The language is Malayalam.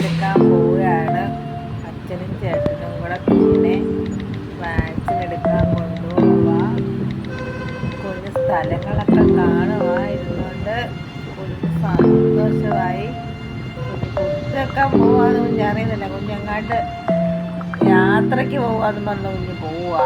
എടുക്കാൻ പോവുകയാണ്. അച്ഛനും ചേട്ടനും കൂടെ കുഞ്ഞിനെ വാക്സിൻ എടുക്കാൻ കൊണ്ടുപോവുക കുഞ്ഞ് സ്ഥലങ്ങളൊക്കെ കാണുമായിരുന്നുകൊണ്ട് കുഞ്ഞ് സന്തോഷമായി. കുഞ്ഞ് കുത്തൊക്കെ പോവാന്ന് കുഞ്ഞ് അറിയുന്നില്ല. കുഞ്ഞങ്ങാട്ട് യാത്രയ്ക്ക് പോവാന്ന് പറഞ്ഞ കുഞ്ഞ് പോവുക